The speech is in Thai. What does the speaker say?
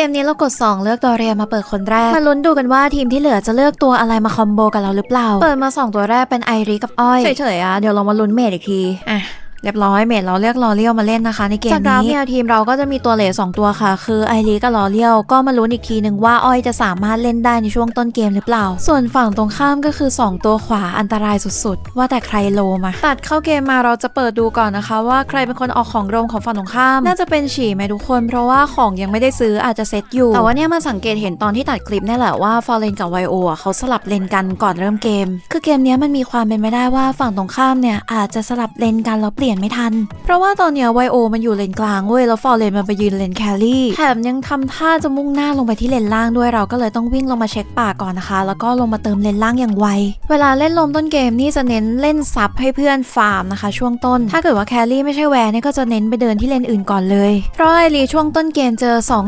กมนี้เรากด 2 เลือกตัวเรียมาเปิดคนแรก มาลุ้นดูกันว่าทีมที่เหลือจะเลือกตัวอะไรมาคอมโบกับเราหรือเปล่า เปิดมา 2 ตัวแรกเป็นไอริกับอ้อย เฉยๆอะ เดี๋ยวเรามาลุ้นเมดอีกที อะ เรียบร้อยเมดเราเลือกลอเลียวมาเล่นนะคะ ในเกมนี้ จากกราฟเนี่ยทีมเราก็จะมีตัวเหลสองตัวค่ะ คือไอรีกับลอเลียวก็มาลุ้นอีกทีหนึ่งว่าอ้อยจะสามารถเล่นได้ในช่วงต้นเกมหรือเปล่า ส่วนฝั่งตรงข้ามก็คือ 2 ตัวขวาอันตรายสุดๆ ว่าแต่ใครโลมา ตัดเข้าเกมมาเราจะเปิดดูก่อนนะคะ ว่าใครเป็นคนออกของโรงของฝั่งตรงข้าม น่าจะเป็นฉี่ไหมทุกคน เพราะว่าของยังไม่ได้ซื้ออาจจะเซตอยู่ แต่ว่าเนี่ยมาสังเกตเห็นตอนที่ตัดคลิปนี่แหละว่าฟอร์เรนกับไวโอเขาสลับเลนกันก่อนเริ่มเกม คือเกมนี้มันมีความเป็นไปได้ว่าฝั่งตรงข้ามเนี่ยอาจจะสลับเลนกันแล้วเปลี่ยนไม่ทัน เพราะว่าตอนเนี้ยไวโอมันอยู่เลนกลางเว้ยแล้วฟอร์เรนมันไปยืนเลนแครี่แถมยังทำท่าจะมุ่งหน้าลงไปที่เลนล่างด้วยเราก็เลยต้องวิ่งลงมาเช็คป่าก่อนนะคะ แล้วก็ลงมาเติมเลนล่างอย่างไว เวลาเล่นลมต้นเกมนี่จะเน้นเล่นซับให้เพื่อนฟาร์มนะคะ ช่วงต้น ถ้าเกิดว่าแครี่ไม่ใช่แวร์เนี่ยก็จะเน้นไปเดินที่เลนอื่นก่อนเลย เพราะไอรีช่วงต้นเกมเจอสอง